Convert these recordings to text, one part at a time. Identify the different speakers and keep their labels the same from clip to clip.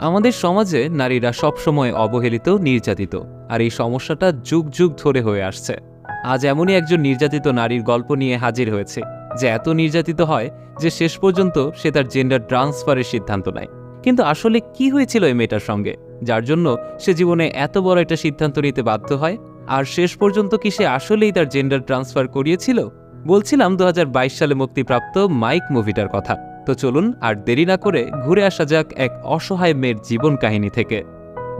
Speaker 1: আমাদের সমাজে নারীরা সবসময় অবহেলিত, নির্যাতিত, আর এই সমস্যাটা যুগ যুগ ধরে হয়ে আসছে। আজ এমনই একজন নির্যাতিত নারীর গল্প নিয়ে হাজির হয়েছে, যে এত নির্যাতিত হয় যে শেষ পর্যন্ত সে তার জেন্ডার ট্রান্সফারের সিদ্ধান্ত নেয়। কিন্তু আসলে কি হয়েছিল এই মেয়েটার সঙ্গে? যার জন্য সে জীবনে এত বড় একটা সিদ্ধান্ত নিতে বাধ্য হয়? আর শেষ পর্যন্ত কি সে আসলেই তার জেন্ডার ট্রান্সফার করিয়েছিল? বলছিলাম দু হাজার বাইশ সালে মুক্তিপ্রাপ্ত মাইক মুভিটার কথা। তো চলুন আর দেরি না করে ঘুরে আসা যাক এক অসহায় মেয়ের জীবন কাহিনী থেকে।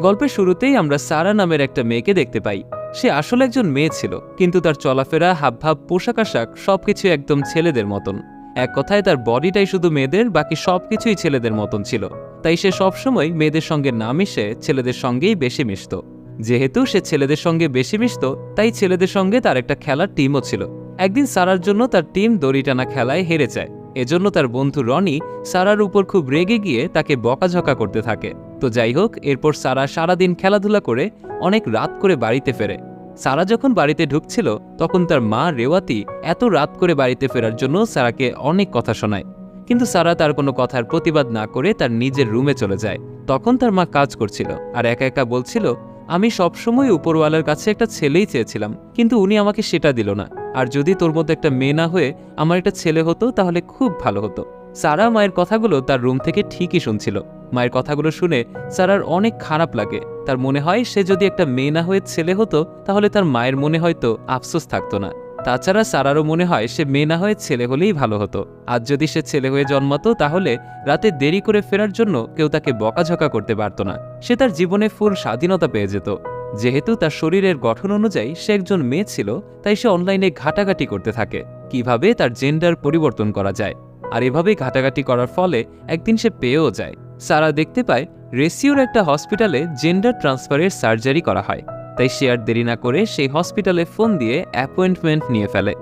Speaker 1: গল্পের শুরুতেই আমরা সারা নামের একটা মেয়েকে দেখতে পাই। সে আসলে একজন মেয়ে ছিল, কিন্তু তার চলাফেরা, হাবভাব, পোশাক আশাক সবকিছু একদম ছেলেদের মতন। এক কথায় তার বডিটাই শুধু মেয়েদের, বাকি সবকিছুই ছেলেদের মতন ছিল। তাই সে সবসময় মেয়েদের সঙ্গে না মিশে ছেলেদের সঙ্গেই বেশি মিশত। যেহেতু সে ছেলেদের সঙ্গে বেশি মিশত, তাই ছেলেদের সঙ্গে তার একটা খেলার টিমও ছিল। একদিন সারার জন্য তার টিম দড়ি টানা খেলায় হেরে যায়। এজন্য তার বন্ধু রনি সারার উপর খুব রেগে গিয়ে তাকে বকাঝকা করতে থাকে। তো যাই হোক, এরপর সারা সারাদিন খেলাধুলা করে অনেক রাত করে বাড়িতে ফেরে। সারা যখন বাড়িতে ঢুকছিল, তখন তার মা রেওয়াতি এত রাত করে বাড়িতে ফেরার জন্য সারাকে অনেক কথা শোনায়। কিন্তু সারা তার কোনো কথার প্রতিবাদ না করে তার নিজের রুমে চলে যায়। তখন তার মা কাজ করছিল আর একা একা বলছিল আমি সবসময় উপরওয়ালার কাছে একটা ছেলেই চেয়েছিলাম, কিন্তু উনি আমাকে সেটা দিল না। আর যদি তোর মধ্যে একটা মেয়ে না হয়ে আমার একটা ছেলে হতো, তাহলে খুব ভালো হতো। সারা মায়ের কথাগুলো তার রুম থেকে ঠিকই শুনছিল। মায়ের কথাগুলো শুনে সারার অনেক খারাপ লাগে। তার মনে হয় সে যদি একটা মেয়ে না হয়ে ছেলে হতো, তাহলে তার মায়ের মনে হয়তো আফসোস থাকতো না। তাছাড়া সারারও মনে হয় সে মেয়ে না হয়ে ছেলে হলেই ভালো হতো। আজ যদি সে ছেলে হয়ে জন্মাতো, তাহলে রাতে দেরি করে ফেরার জন্য কেউ তাকে বকাঝকা করতে পারত না। সে তার জীবনে ফুল স্বাধীনতা পেয়ে যেত। যেহেতু তার শরীরের গঠন অনুযায়ী সে একজন মেয়ে ছিল, তাই সে অনলাইনে ঘাটাঘাটি করতে থাকে। কীভাবে তার জেন্ডার পরিবর্তন করা যায়? আর এভাবেই ঘাটাঘাটি করার ফলে একদিন সে পেয়েও যায়। সারা দেখতে পায়, রেসিওর একটা হসপিটালে জেন্ডার ট্রান্সফারের সার্জারি করা হয়। তাই সে আর দেরি না করে সেই হসপিটালে ফোন দিয়ে অ্যাপয়েন্টমেন্ট নিয়ে ফেলে।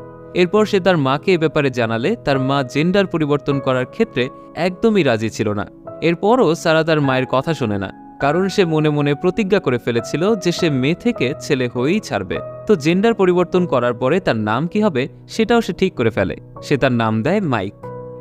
Speaker 1: এরপর সে তার মাকে এ ব্যাপারে জানালে তার মা জেন্ডার পরিবর্তন করার ক্ষেত্রে একদমই রাজি ছিল না। এরপরও সারা তার মায়ের কথা শোনে না, কারণ সে মনে মনে প্রতিজ্ঞা করে ফেলেছিল যে সে মেয়ে থেকে ছেলে হয়েই ছাড়বে। তো জেন্ডার পরিবর্তন করার পরে তার নাম কি হবে সেটাও সে ঠিক করে ফেলে। সে তার নাম দেয় মাইক।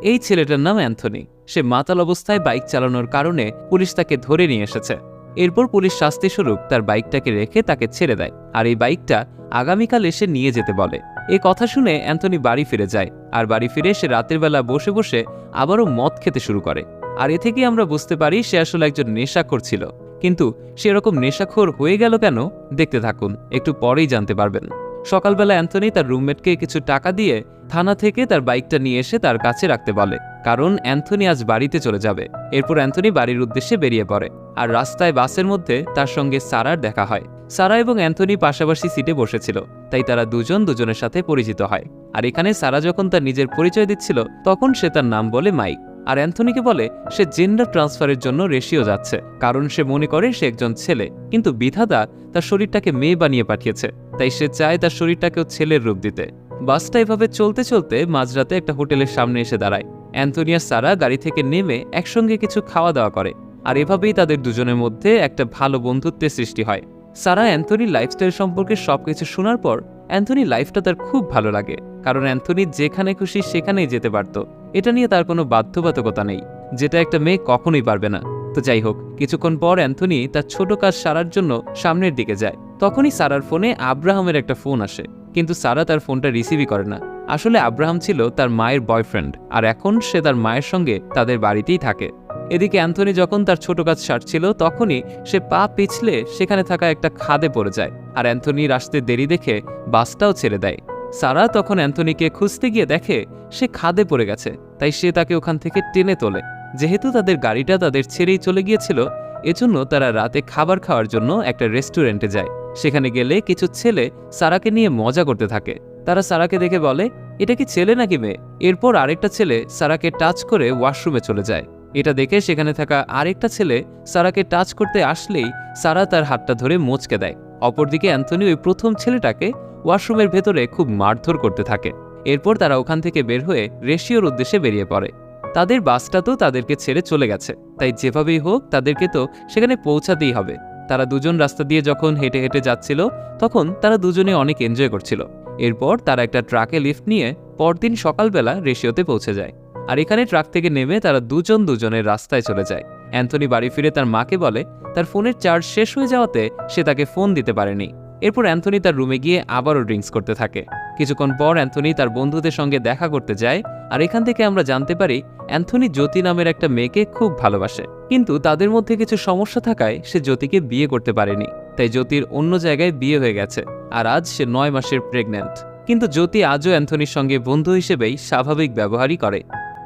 Speaker 1: এই ছেলেটার নাম অ্যান্থনি। সে মাতাল অবস্থায় বাইক চালানোর কারণে পুলিশ তাকে ধরে নিয়ে এসেছে। এরপর পুলিশ শাস্তিস্বরূপ তার বাইকটাকে রেখে তাকে ছেড়ে দেয়, আর এই বাইকটা আগামীকাল এসে নিয়ে যেতে বলে। এ কথা শুনে অ্যান্থনি বাড়ি ফিরে যায়, আর বাড়ি ফিরে সে রাতের বেলা বসে বসে আবারও মদ খেতে শুরু করে। আর এ থেকেই আমরা বুঝতে পারি সে আসলে একজন নেশাখোর ছিল। কিন্তু সেরকম নেশাখোর হয়ে গেল কেন? দেখতে থাকুন, একটু পরেই জানতে পারবেন। সকালবেলা অ্যান্থনি তার রুমমেটকে কিছু টাকা দিয়ে থানা থেকে তার বাইকটা নিয়ে এসে তার কাছে রাখতে বলে। কারণ অ্যান্থনি আজ বাড়িতে চলে যাবে। এরপর অ্যান্থনি বাড়ির উদ্দেশ্যে বেরিয়ে পড়ে আর রাস্তায় বাসের মধ্যে তার সঙ্গে সারার দেখা হয়। সারা এবং অ্যান্থনি পাশাপাশি সিটে বসেছিল, তাই তারা দুজন দুজনের সাথে পরিচিত হয়। আর এখানে সারা যখন তার নিজের পরিচয় দিচ্ছিল, তখন সে তার নাম বলে মাইক। আর অ্যান্থনিকে বলে, সে জেন্ডার ট্রান্সফারের জন্য রেশিও যাচ্ছে, কারণ সে মনে করে সে একজন ছেলে। কিন্তু বিধাতা তার শরীরটাকে মেয়ে বানিয়ে পাঠিয়েছে, তাই সে চায় তার শরীরটাকেও ছেলের রূপ দিতে। বাসটা এভাবে চলতে চলতে মাঝরাতে একটা হোটেলের সামনে এসে দাঁড়ায়। অ্যান্থনিয়া সারা গাড়ি থেকে নেমে একসঙ্গে কিছু খাওয়া দাওয়া করে, আর এভাবেই তাদের দুজনের মধ্যে একটা ভালো বন্ধুত্বের সৃষ্টি হয়। সারা অ্যান্থনির লাইফস্টাইল সম্পর্কে সবকিছু শোনার পর অ্যান্থনি লাইফটা তার খুব ভালো লাগে, কারণ অ্যান্থনি যেখানে খুশি সেখানেই যেতে পারত। এটা নিয়ে তার কোনো বাধ্যবাধকতা নেই, যেটা একটা মেয়ে কখনোই পারবে না। তো যাই হোক, কিছুক্ষণ পর অ্যান্থনি তার ছোট কাজ সারার জন্য সামনের দিকে যায়। তখনই সারার ফোনে আব্রাহামের একটা ফোন আসে, কিন্তু সারা তার ফোনটা রিসিভই করে না। আসলে আব্রাহাম ছিল তার মায়ের বয়ফ্রেন্ড আর এখন সে তার মায়ের সঙ্গে তাদের বাড়িতেই থাকে। এদিকে অ্যান্থনি যখন তার ছোট কাজ সারছিল, তখনই সে পা পিছলে সেখানে থাকা একটা খাদে পড়ে যায়, আর অ্যান্থনির আসতে দেরি দেখে বাসটাও ছেড়ে দেয়। সারা তখন অ্যান্থনিকে খুঁজতে গিয়ে দেখে সে খাদে পড়ে গেছে, তাই সে তাকে ওখান থেকে টেনে তোলে। যেহেতু তাদের গাড়িটা তাদের ছেড়েই চলে গিয়েছিল, এজন্য তারা রাতে খাবার খাওয়ার জন্য একটা রেস্টুরেন্টে যায়। সেখানে গেলে কিছু ছেলে সারাকে নিয়ে মজা করতে থাকে। তারা সারাকে দেখে বলে, এটা কি ছেলে নাকি মেয়ে? এরপর আরেকটা ছেলে সারাকে টাচ করে ওয়াশরুমে চলে যায়। এটা দেখে সেখানে থাকা আরেকটা ছেলে সারাকে টাচ করতে আসলেই সারা তার হাতটা ধরে মোচকে দেয়। অপরদিকে অ্যান্থনি ওই প্রথম ছেলেটাকে ওয়াশরুমের ভেতরে খুব মারধর করতে থাকে। এরপর তারা ওখান থেকে বের হয়ে রেশিওর উদ্দেশ্যে বেরিয়ে পড়ে। তাদের বাসটা তো তাদেরকে ছেড়ে চলে গেছে, তাই যেভাবেই হোক তাদেরকে তো সেখানে পৌঁছাতেই হবে। তারা দুজন রাস্তা দিয়ে যখন হেঁটে হেঁটে যাচ্ছিল, তখন তারা দুজনে অনেক এনজয় করছিল। এরপর তারা একটা ট্রাকে লিফট নিয়ে পরদিন সকালবেলা রেশিওতে পৌঁছে যায়। আর এখানে ট্রাক থেকে নেমে তারা দুজন দুজনের রাস্তায় চলে যায়। অ্যান্থনি বাড়ি ফিরে তার মাকে বলে, তার ফোনের চার্জ শেষ হয়ে যাওয়াতে সে তাকে ফোন দিতে পারেনি। এরপর অ্যান্থনি তার রুমে গিয়ে আবারও ড্রিঙ্কস করতে থাকে। কিছুক্ষণ পর অ্যান্থনি তার বন্ধুদের সঙ্গে দেখা করতে যায় আর এখান থেকে আমরা জানতে পারি অ্যান্থনি জ্যোতি নামের একটা মেয়েকে খুব ভালোবাসে। কিন্তু তাদের মধ্যে কিছু সমস্যা থাকায় সে জ্যোতিকে বিয়ে করতে পারেনি। তাই জ্যোতির অন্য জায়গায় বিয়ে হয়ে গেছে আর আজ সে নয় মাসের প্রেগন্যান্ট কিন্তু জ্যোতি আজও অ্যান্থনির সঙ্গে বন্ধু হিসেবেই স্বাভাবিক ব্যবহারই করে।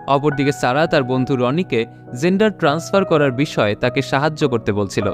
Speaker 1: অপরদিকে সারা তার বন্ধু রনিকে জেন্ডার ট্রান্সফার করার বিষয়ে তাকে সাহায্য করতে বলছিল।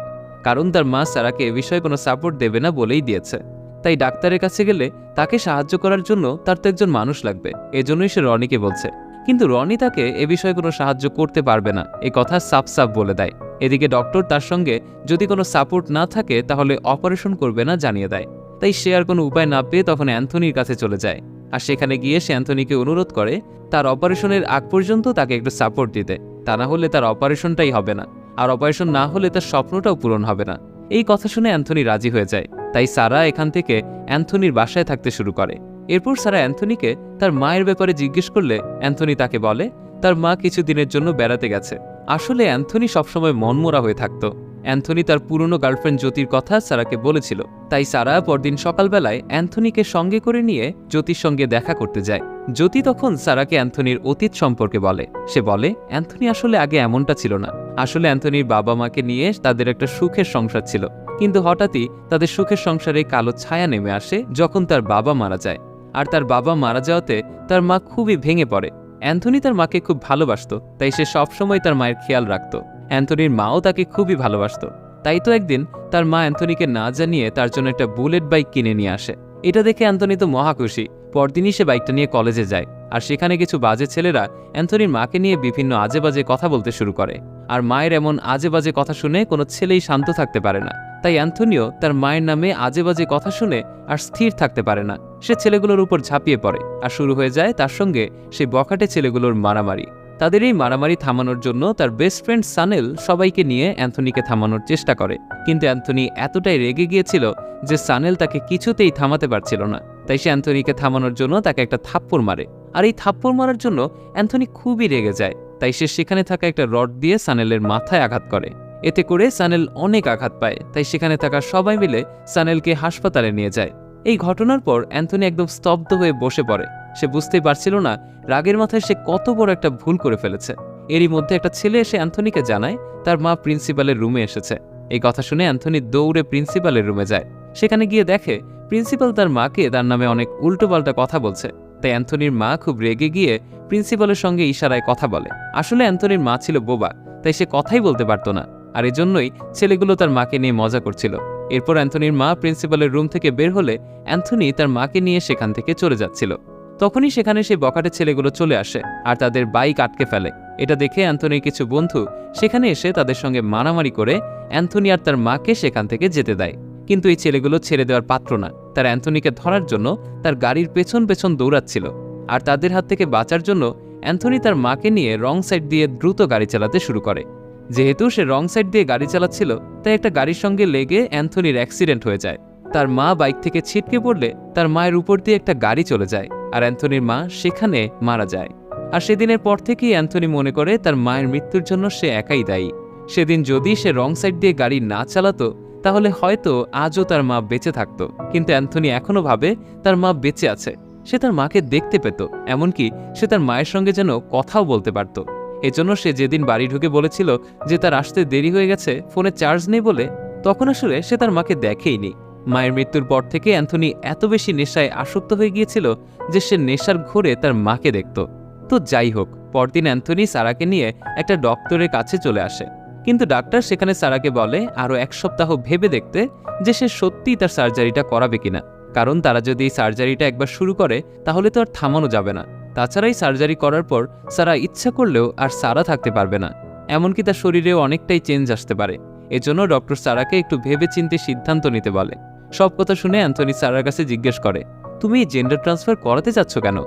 Speaker 1: কারণ তার মা সারাকে এ বিষয়ে কোনো সাপোর্ট দেবে না বলেই দিয়েছে। তাই ডাক্তারের কাছে গেলে তাকে সাহায্য করার জন্য তার তো একজন মানুষ লাগবে, এজন্যই সে রনিকে বলছে। কিন্তু রনি তাকে এ বিষয়ে কোনো সাহায্য করতে পারবে না, এ কথা সাপ সাপ বলে দেয়। এদিকে ডক্টর তার সঙ্গে যদি কোনো সাপোর্ট না থাকে তাহলে অপারেশন করবে না জানিয়ে দেয়। তাই সে আর কোনো উপায় না পেয়ে তখন অ্যান্থনির কাছে চলে যায়। আর সেখানে গিয়ে সে অ্যান্থনিকে অনুরোধ করে, তার অপারেশনের আগ পর্যন্ত তাকে একটু সাপোর্ট দিতে। তা না হলে তার অপারেশনটাই হবে না। আর অপারেশন না হলে তার স্বপ্নটাও পূরণ হবে না। এই কথা শুনে অ্যান্থনি রাজি হয়ে যায়। তাই সারা এখান থেকে অ্যান্থনির বাসায় থাকতে শুরু করে। এরপর সারা অ্যান্থনিকে তার মায়ের ব্যাপারে জিজ্ঞেস করলে অ্যান্থনি তাকে বলে, তার মা কিছুদিনের জন্য বেড়াতে গেছে। আসলে অ্যান্থনি সবসময় মনমোরা হয়ে থাকতো। অ্যান্থনি তার পুরনো গার্লফ্রেন্ড জ্যোতির কথা সারাকে বলেছিল। তাই সারা পরদিন সকালবেলায় অ্যান্থনিকে সঙ্গে করে নিয়ে জ্যোতির সঙ্গে দেখা করতে যায়। জ্যোতি তখন সারাকে অ্যান্থনির অতীত সম্পর্কে বলে। সে বলে, অ্যান্থনি আসলে আগে এমনটা ছিল না। আসলে অ্যান্থনির বাবা মাকে নিয়ে তাদের একটা সুখের সংসার ছিল। কিন্তু হঠাৎই তাদের সুখের সংসারে কালো ছায়া নেমে আসে যখন তার বাবা মারা যায়। আর তার বাবা মারা যাওয়াতে তার মা খুবই ভেঙে পড়ে। অ্যান্থনি তার মাকে খুব ভালোবাসতো, তাই সে সবসময় তার মায়ের খেয়াল রাখত। অ্যান্থনির মাও তাকে খুবই ভালোবাসত। তাই তো একদিন তার মা অ্যান্থনিকে না জানিয়ে তার জন্য একটা বুলেট বাইক কিনে নিয়ে আসে। এটা দেখে অ্যান্থনি তো মহা খুশি। পরদিনই সে বাইকটা নিয়ে কলেজে যায় আর সেখানে কিছু বাজে ছেলেরা অ্যান্থনির মাকে নিয়ে বিভিন্ন আজে বাজে কথা বলতে শুরু করে। আর মায়ের এমন আজে বাজে কথা শুনে কোনো ছেলেই শান্ত থাকতে পারে না। তাই অ্যান্থনিও তার মায়ের নামে আজে বাজে কথা শুনে আর স্থির থাকতে পারে না। সে ছেলেগুলোর উপর ঝাঁপিয়ে পড়ে। আর শুরু হয়ে যায় তার সঙ্গে সেই বখাটে ছেলেগুলোর মারামারি। তাদের এই মারামারি থামানোর জন্য তার বেস্ট ফ্রেন্ড সানেল সবাইকে নিয়ে অ্যান্থনিকে থামানোর চেষ্টা করে। কিন্তু অ্যান্থনি এতটাই রেগে গিয়েছিল যে সানেল তাকে কিছুতেই থামাতে পারছিল না। তাই সে অ্যান্থনিকে থামানোর জন্য তাকে একটা থাপ্পড় মারে। আর এই থাপ্পড় মারার জন্য অ্যান্থনি খুবই রেগে যায়। তাই সে সেখানে থাকা একটা রড দিয়ে সানেলের মাথায় আঘাত করে। এতে করে সানেল অনেক আঘাত পায়। তাই সেখানে থাকা সবাই মিলে সানেলকে হাসপাতালে নিয়ে যায়। এই ঘটনার পর অ্যান্থনি একদম স্তব্ধ হয়ে বসে পড়ে। সে বুঝতেই পারছিল না রাগের মাথায় সে কত বড় একটা ভুল করে ফেলেছে। এরই মধ্যে একটা ছেলে এসে অ্যান্থনিকে জানায়, তার মা প্রিন্সিপালের রুমে এসেছে। এই কথা শুনে অ্যান্থনি দৌড়ে প্রিন্সিপালের রুমে যায়। সেখানে গিয়ে দেখে, প্রিন্সিপাল তার মাকে, তার নামে অনেক উল্টোপাল্টা কথা বলছে। তাই অ্যান্থনির মা খুব রেগে গিয়ে প্রিন্সিপালের সঙ্গে ইশারায় কথা বলে। আসলে অ্যান্থনির মা ছিল বোবা, তাই সে কথাই বলতে পারতো না। আর এজন্যই ছেলেগুলো তার মাকে নিয়ে মজা করছিল। এরপর অ্যান্থনির মা প্রিন্সিপালের রুম থেকে বের হলে অ্যান্থনি তার মাকে নিয়ে সেখান থেকে চলে যাচ্ছিল। তখনই সেখানে সেই বকাটে ছেলেগুলো চলে আসে আর তাদের বাইক আটকে ফেলে। এটা দেখে অ্যান্থনির কিছু বন্ধু সেখানে এসে তাদের সঙ্গে মারামারি করে অ্যান্থনি আর তার মাকে সেখান থেকে যেতে দেয়। কিন্তু এই ছেলেগুলো ছেড়ে দেওয়ার পাত্র না। তার অ্যান্থনিকে ধরার জন্য তার গাড়ির পেছন পেছন দৌড়াচ্ছিল। আর তাদের হাত থেকে বাঁচার জন্য অ্যান্থনি তার মাকে নিয়ে রং সাইড দিয়ে দ্রুত গাড়ি চালাতে শুরু করে। যেহেতু সে রং সাইড দিয়ে গাড়ি চালাচ্ছিল, তাই একটা গাড়ির সঙ্গে লেগে অ্যান্থনির অ্যাক্সিডেন্ট হয়ে যায়। তার মা বাইক থেকে ছিটকে পড়লে তার মায়ের উপর দিয়ে একটা গাড়ি চলে যায়। আর অ্যান্থনির মা সেখানে মারা যায়। আর সেদিনের পর থেকেই অ্যান্থনি মনে করে তার মায়ের মৃত্যুর জন্য সে একাই দায়ী। সেদিন যদি সে রং সাইড দিয়ে গাড়ি না চালাতো, তাহলে হয়তো আজও তার মা বেঁচে থাকতো। কিন্তু অ্যান্থনি এখনও ভাবে তার মা বেঁচে আছে। সে তার মাকে দেখতে পেত, এমনকি সে তার মায়ের সঙ্গে যেন কথাও বলতে পারত। এজন্য সে যেদিন বাড়ি ঢুকে বলেছিল যে তার আসতে দেরি হয়ে গেছে, ফোনে চার্জ নেই বলে, তখন আসলে সে তার মাকে দেখেইনি মায়ের মৃত্যুর পর থেকে অ্যান্থনি এত বেশি নেশায় আসক্ত হয়ে গিয়েছিল যে সে নেশার ঘোরে তার মাকে দেখত। তো যাই হোক, পরদিন অ্যান্থনি সারাকে নিয়ে একটা ডক্টরের কাছে চলে আসে। কিন্তু ডাক্তার সেখানে সারাকে বলে আরও এক সপ্তাহ ভেবে দেখতে যে সে সত্যিই তার সার্জারিটা করাবে কিনা। কারণ তারা যদি এই সার্জারিটা একবার শুরু করে, তাহলে তো আর থামানো যাবে না। তাছাড়া সার্জারি করার পর সারা ইচ্ছা করলেও আর সারা থাকতে পারবে না। এমনকি তার শরীরেও অনেকটাই চেঞ্জ আসতে পারে। এজন্য ডক্টর সারাকে একটু ভেবে চিন্তে সিদ্ধান্ত নিতে বলে। সব কথা শুনে অ্যান্থনি সারার কাছে জিজ্ঞেস করে, তুমি জেন্ডার ট্রান্সফার করাতে চাচ্ছ কেন?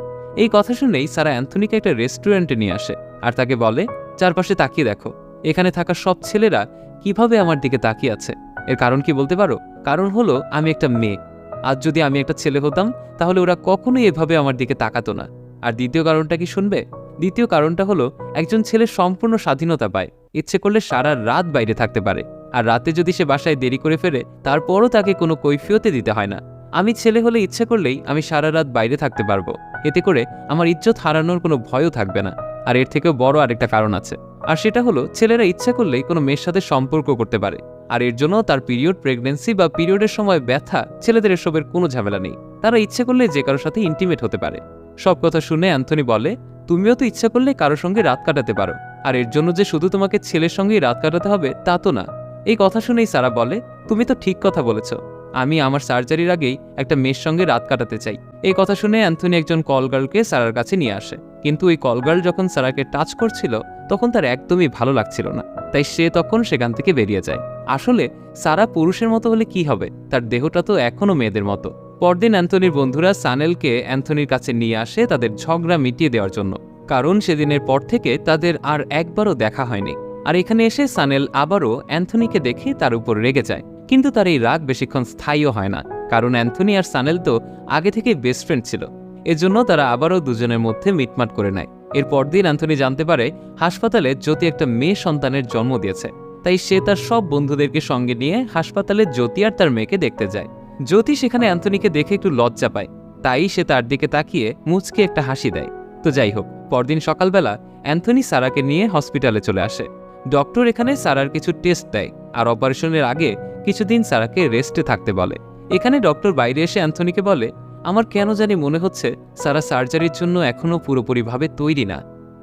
Speaker 1: এই কথা শুনেই সারা অ্যান্থনিকে একটা রেস্টুরেন্টে নিয়ে আসে আর তাকে বলে, চারপাশে তাকিয়ে দেখো। এখানে থাকা সব ছেলেরা কীভাবে আমার দিকে তাকিয়ে আছে? এর কারণ কি বলতে পারো? কারণ হলো আমি একটা মেয়ে। আজ যদি আমি একটা ছেলে হতাম, তাহলে ওরা কখনোই এভাবে আমার দিকে তাকাতো না। আর দ্বিতীয় কারণটা কি শুনবে? দ্বিতীয় কারণটা হলো একজন ছেলে সম্পূর্ণ স্বাধীনতা পায়। ইচ্ছে করলে সারা রাত বাইরে থাকতে পারে। আর রাতে যদি সে বাসায় দেরি করে ফেরে, তারপরও তাকে কোনো কৈফিয়তে দিতে হয় না। আমি ছেলে হলে ইচ্ছে করলেই আমি সারা রাত বাইরে থাকতে পারব। এতে করে আমার ইজ্জত হারানোর কোনো ভয়ও থাকবে না। আর এর থেকেও বড় আরেকটা কারণ আছে। আর সেটা হলো, ছেলেরা ইচ্ছা করলেই কোনো মেয়ের সাথে সম্পর্ক করতে পারে। আর এর জন্য তার পিরিয়ড প্রেগনেন্সি বা পিরিয়ডের সময় ব্যথা, ছেলেদের এসবের কোনো ঝামেলা নেই। তারা ইচ্ছে করলে যে কারোর সাথে ইন্টিমেট হতে পারে। সব কথা শুনে অ্যান্থনি বলে, তুমিও তো ইচ্ছা করলে কারোর সঙ্গে রাত কাটাতে পারো। আর এর জন্য যে শুধু তোমাকে ছেলের সঙ্গেই রাত কাটাতে হবে, তা তো না। এই কথা শুনেই সারা বলে, তুমি তো ঠিক কথা বলেছ। আমি আমার সার্জারির আগেই একটা মেয়ের সঙ্গে রাত কাটাতে চাই। এই কথা শুনে অ্যান্থনি একজন কলগার্লকে সারার কাছে নিয়ে আসে। কিন্তু ওই কলগার্ল যখন সারাকে টাচ করছিল, তখন তার একদমই ভালো লাগছিল না। তাই সে তখন সেখান থেকে বেরিয়ে যায়। আসলে সারা পুরুষের মতো হলে কি হবে? তার দেহটা তো এখনও মেয়েদের মতো। পরদিন অ্যান্থনির বন্ধুরা সানেলকে অ্যান্থনির কাছে নিয়ে আসে তাদের ঝগড়া মিটিয়ে দেওয়ার জন্য। কারণ সেদিনের পর থেকে তাদের আর একবারও দেখা হয়নি। আর এখানে এসে সানেল আবারও অ্যান্থনিকে দেখে তার উপর রেগে যায়। কিন্তু তার এই রাগ বেশিক্ষণ স্থায়ীও হয় না, কারণ অ্যান্থনি আর সানেল তো আগে থেকে বেস্ট ফ্রেন্ড ছিল। এজন্য তারা আবারও দুজনের মধ্যে মিটমাট করে নেয়। এর পরদিন অ্যান্থনি জানতে পারে, হাসপাতালে জ্যোতি একটা মেয়ে সন্তানের জন্ম দিয়েছে। তাই সে তার সব বন্ধুদেরকে সঙ্গে নিয়ে হাসপাতালে জ্যোতি আর তার মেয়েকে দেখতে যায়। জ্যোতি সেখানে অ্যান্থনিকে দেখে একটু লজ্জা পায়। তাই সে তার দিকে তাকিয়ে মুচকে একটা হাসি দেয়। তো যাই হোক, পরদিন সকালবেলা অ্যান্থনি সারাকে নিয়ে হসপিটালে চলে আসে। ডক্টর এখানে সারার কিছু টেস্ট দেয় আর অপারেশনের আগে কিছুদিন সারাকে রেস্টে থাকতে বলে। এখানে ডক্টর বাইরে এসে অ্যান্থনিকে বলে, আমার কেন জানি মনে হচ্ছে সারা সার্জারির জন্য এখনও পুরোপুরিভাবে তৈরি না।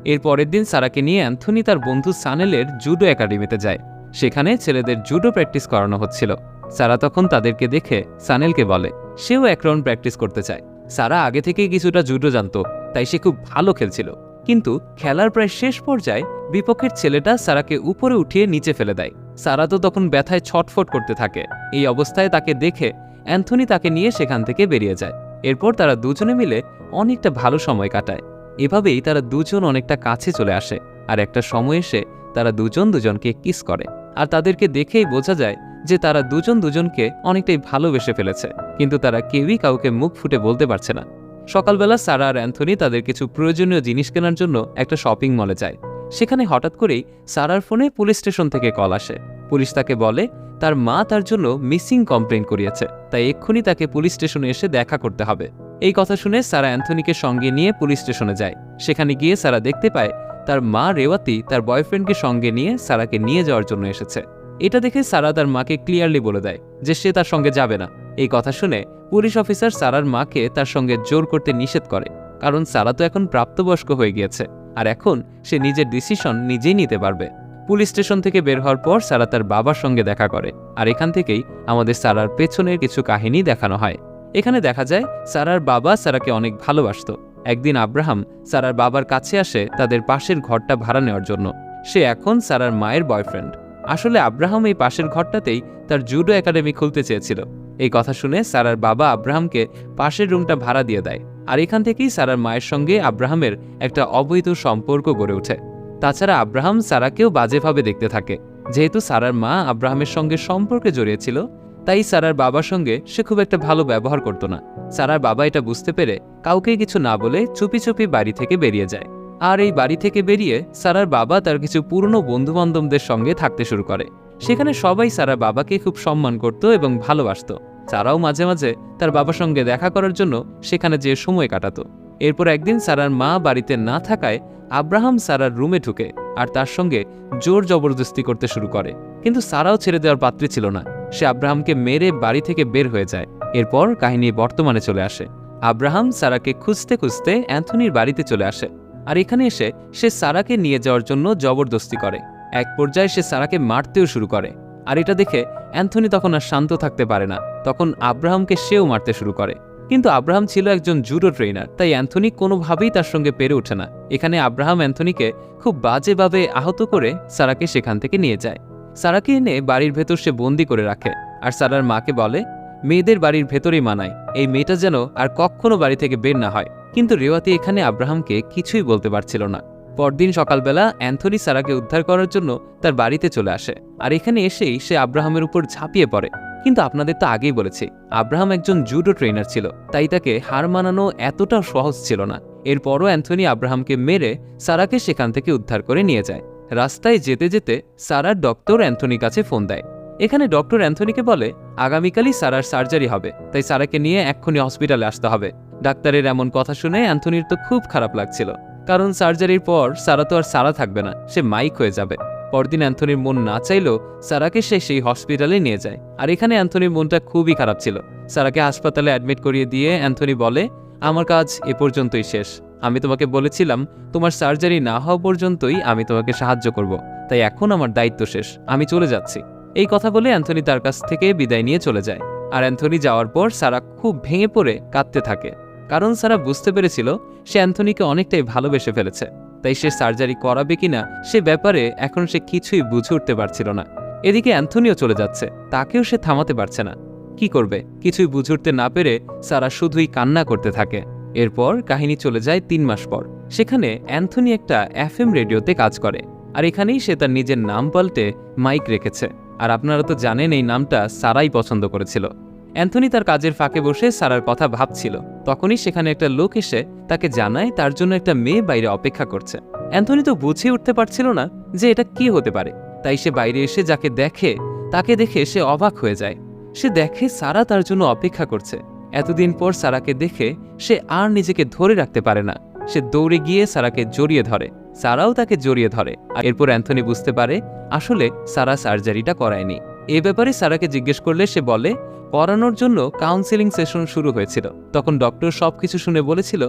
Speaker 1: এর পরের দিন সারাকে নিয়ে অ্যান্থনি তার বন্ধু সানেলের জুডো একাডেমিতে যায়। সেখানে ছেলেদের জুডো প্র্যাকটিস করানো হচ্ছিল। সারা তখন তাদেরকে দেখে সানেলকে বলে, সেও এক রাউন্ড প্র্যাকটিস করতে চায়। সারা আগে থেকেই কিছুটা জুডো জানতো, তাই সে খুব ভালো খেলছিল। কিন্তু খেলার প্রায় শেষ পর্যায়ে বিপক্ষের ছেলেটা সারাকে উপরে উঠিয়ে নিচে ফেলে দেয়। সারা তো তখন ব্যথায় ছটফট করতে থাকে। এই অবস্থায় তাকে দেখে অ্যান্থনি তাকে নিয়ে সেখান থেকে বেরিয়ে যায়। এরপর তারা দুজনে মিলে অনেকটা ভালো সময় কাটায়। এভাবেই তারা দুজন অনেকটা কাছে চলে আসে আর একটা সময় এসে তারা দুজন দুজনকে কিস করে। আর তাদেরকে দেখেই বোঝা যায় যে তারা দুজন দুজনকে অনেকটাই ভালোবেসে ফেলেছে। কিন্তু তারা কেউই কাউকে মুখ ফুটে বলতে পারছে না। সকালবেলা সারা আর অ্যান্থনি তাদের কিছু প্রয়োজনীয় জিনিস কেনার জন্য একটা শপিং মলে যায়। সেখানে হঠাৎ করেই সারার ফোনে পুলিশ স্টেশন থেকে কল আসে। পুলিশ তাকে বলে, তার মা তার জন্য মিসিং কমপ্লেন করিয়েছে, তাই এক্ষুনি তাকে পুলিশ স্টেশনে এসে দেখা করতে হবে। এই কথা শুনে সারা অ্যান্থনিকে সঙ্গে নিয়ে পুলিশ স্টেশনে যায়। সেখানে গিয়ে সারা দেখতে পায়, তার মা রেওয়াতি তার বয়ফ্রেন্ডকে সঙ্গে নিয়ে সারাকে নিয়ে যাওয়ার জন্য এসেছে। এটা দেখে সারা তার মাকে ক্লিয়ারলি বলে দেয় যে সে তার সঙ্গে যাবে না। এই কথা শুনে পুলিশ অফিসার সারার মাকে তার সঙ্গে জোর করতে নিষেধ করে, কারণ সারা তো এখন প্রাপ্তবয়স্ক হয়ে গিয়েছে, আর এখন সে নিজের ডিসিশন নিজেই নিতে পারবে। পুলিশ স্টেশন থেকে বের হওয়ার পর সারা তার বাবার সঙ্গে দেখা করে, আর এখান থেকেই আমাদের সারার পেছনের কিছু কাহিনী দেখানো হয়। এখানে দেখা যায়, সারার বাবা সারাকে অনেক ভালোবাসতো। একদিন আব্রাহাম সারার বাবার কাছে আসে তাদের পাশের ঘরটা ভাড়া নেওয়ার জন্য। সে এখন সারার মায়ের বয়ফ্রেন্ড আসলে আব্রাহাম এই পাশের ঘরটাতেই তার জুডো একাডেমি খুলতে চেয়েছিল। এই কথা শুনে সারার বাবা আব্রাহামকে পাশের রুমটা ভাড়া দিয়ে দেয়, আর এখান থেকেই সারার মায়ের সঙ্গে আব্রাহামের একটা অবৈধ সম্পর্ক গড়ে ওঠে। তাছাড়া আব্রাহাম সারাকেও বাজেভাবে দেখতে থাকে। যেহেতু সারার মা আব্রাহামের সঙ্গে সম্পর্কে জড়িয়েছিল, তাই সারার বাবার সঙ্গে সে খুব একটা ভালো ব্যবহার করতো না। সারার বাবা এটা বুঝতে পেরে কাউকে কিছু না বলে চুপি চুপি বাড়ি থেকে বেরিয়ে যায়। আর এই বাড়ি থেকে বেরিয়ে সারার বাবা তার কিছু পুরনো বন্ধুবান্ধবদের সঙ্গে থাকতে শুরু করে। সেখানে সবাই সারা বাবাকে খুব সম্মান করত এবং ভালোবাসত। সারাও মাঝে মাঝে তার বাবার সঙ্গে দেখা করার জন্য সেখানে যেয়ে সময় কাটাত। এরপর একদিন সারার মা বাড়িতে না থাকায় আব্রাহাম সারার রুমে ঢুকে আর তার সঙ্গে জোর জবরদস্তি করতে শুরু করে। কিন্তু সারাও ছেড়ে দেওয়ার পাত্রী ছিল না। সে আব্রাহামকে মেরে বাড়ি থেকে বের হয়ে যায়। এরপর কাহিনী বর্তমানে চলে আসে। আব্রাহাম সারাকে খুঁজতে খুঁজতে অ্যান্থনির বাড়িতে চলে আসে। আর এখানে এসে সে সারাকে নিয়ে যাওয়ার জন্য জবরদস্তি করে। এক পর্যায়ে সে সারাকে মারতেও শুরু করে। আর এটা দেখে অ্যান্থনি তখন আর শান্ত থাকতে পারে না। তখন আব্রাহামকে সেও মারতে শুরু করে। কিন্তু আব্রাহাম ছিল একজন জুডো ট্রেনার তাই অ্যান্থনি কোনোভাবেই তার সঙ্গে পেরে ওঠে না। এখানে আব্রাহাম অ্যান্থনিকে খুব বাজেভাবে আহত করে সারাকে সেখান থেকে নিয়ে যায়। সারাকে এনে বাড়ির ভেতর সে বন্দি করে রাখে। আর সারার মাকে বলে, মেয়েদের বাড়ির ভেতরেই মানায়। এই মেয়েটা যেন আর কখনো বাড়ি থেকে বের না হয়। কিন্তু রেওয়াতি এখানে আব্রাহামকে কিছুই বলতে পারছিল না। পরদিন সকালবেলা অ্যান্থনি সারাকে উদ্ধার করার জন্য তার বাড়িতে চলে আসে। আর এখানে এসেই সে আব্রাহামের উপর ঝাঁপিয়ে পড়ে। কিন্তু আপনাদের তো আগেই বলেছি, আব্রাহাম একজন জুডো ট্রেনার ছিল, তাই তাকে হার মানানো এতটা সহজ ছিল না। এরপরও অ্যান্থনি আব্রাহামকে মেরে সারাকে সেখান থেকে উদ্ধার করে নিয়ে যায়। রাস্তায় যেতে যেতে সারার ডক্টর অ্যান্থনির কাছে ফোন দেয়। এখানে ডক্টর অ্যান্থনিকে বলে, আগামীকালই সারার সার্জারি হবে, তাই সারাকে নিয়ে এক্ষুনি হসপিটালে আসতে হবে। ডাক্তারের এমন কথা শুনে অ্যান্থনির তো খুব খারাপ লাগছিল। কারণ সার্জারির পর সারা তো আর সারা থাকবে না, সে মাইক হয়ে যাবে। পরদিন অ্যান্থনির মন না চাইলেও সারাকে সে সেই হসপিটালে নিয়ে যায়। আর এখানে অ্যান্থনির মনটা খুবই খারাপ ছিল। সারাকে হাসপাতালে অ্যাডমিট করিয়ে দিয়ে অ্যান্থনি বলে, আমার কাজ এ পর্যন্তই শেষ। আমি তোমাকে বলেছিলাম, তোমার সার্জারি না হওয়া পর্যন্তই আমি তোমাকে সাহায্য করব। তাই এখন আমার দায়িত্ব শেষ। আমি চলে যাচ্ছি। এই কথা বলে অ্যান্থনি তার কাছ থেকে বিদায় নিয়ে চলে যায়। আর অ্যান্থনি যাওয়ার পর সারা খুব ভেঙে পড়ে কাঁদতে থাকে। কারণ সারা বুঝতে পেরেছিল সে অ্যান্থনিকে অনেকটাই ভালোবেসে ফেলেছে, তাই সে সার্জারি করাবে কিনা সে ব্যাপারে এখন সে কিছুই বুঝে উঠতে পারছিল না। এদিকে অ্যান্থনিও চলে যাচ্ছে, তাকেও সে থামাতে পারছে না। কি করবে? কিছুই বুঝে উঠতে না পেরে সারা শুধুই কান্না করতে থাকে। এরপর কাহিনী চলে যায় তিন মাস পর। সেখানে অ্যান্থনি একটা এফএম রেডিওতে কাজ করে, আর এখানেই সে তার নিজের নাম পাল্টে মাইক রেখেছে। আর আপনারা তো জানেন এই নামটা সারাই পছন্দ করেছিল। অ্যান্থনি তার কাজের ফাঁকে বসে সারার কথা ভাবছিল। তখনই সেখানে একটা লোক এসে তাকে জানায় তার জন্য একটা মেয়ে বাইরে অপেক্ষা করছে। অ্যান্থনি তো বুঝে উঠতে পারছিল না যে এটা কি হতে পারে। তাই সে বাইরে এসে যাকে দেখে, তাকে দেখে সে অবাক হয়ে যায়। সে দেখে সারা তার জন্য অপেক্ষা করছে। এতদিন পর সারাকে দেখে সে আর নিজেকে ধরে রাখতে পারে না। সে দৌড়ে গিয়ে সারাকে জড়িয়ে ধরে। সারাও তাকে জড়িয়ে ধরে। আর এরপর অ্যান্থনি বুঝতে পারে, আসলে সারা সার্জারিটা করায়নি। এ ব্যাপারে সারাকে জিজ্ঞেস করলে সে বলে করানোর জন্য কাউন্সেলিং সেশন শুরু হয়েছিল। তখন ডক্টর সবকিছু শুনে বলেছিল,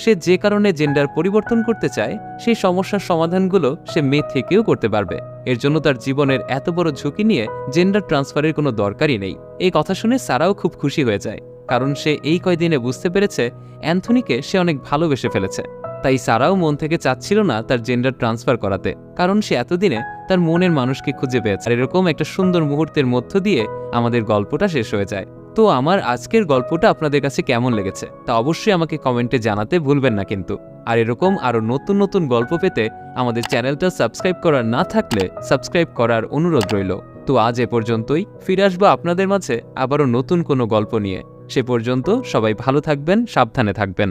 Speaker 1: সে যে কারণে জেন্ডার পরিবর্তন করতে চায়, সেই সমস্যার সমাধানগুলো সে মেয়ে থেকেও করতে পারবে। এর জন্য তার জীবনের এত বড় ঝুঁকি নিয়ে জেন্ডার ট্রান্সফারের কোনো দরকারই নেই। এই কথা শুনে সারাও খুব খুশি হয়ে যায়, কারণ সে এই কয়দিনে বুঝতে পেরেছে অ্যান্থনিকে সে অনেক ভালোবেসে ফেলেছে। তাই সারাও মন থেকে চাচ্ছিল না তার জেন্ডার ট্রান্সফার করাতে, কারণ সে এতদিনে তার মনের মানুষকে খুঁজে পেয়েছে। আর এরকম একটা সুন্দর মুহূর্তের মধ্য দিয়ে আমাদের গল্পটা শেষ হয়ে যায়। তো আমার আজকের গল্পটা আপনাদের কাছে কেমন লেগেছে? তা অবশ্যই আমাকে কমেন্টে জানাতে ভুলবেন না কিন্তু। আর এরকম আরও নতুন নতুন গল্প পেতে আমাদের চ্যানেলটা সাবস্ক্রাইব করার না থাকলে সাবস্ক্রাইব করার অনুরোধ রইল। তো আজ এ পর্যন্তই। ফিরে আসব আপনাদের মাঝে আবারও নতুন কোনো গল্প নিয়ে। সে পর্যন্ত সবাই ভালো থাকবেন, সাবধানে থাকবেন।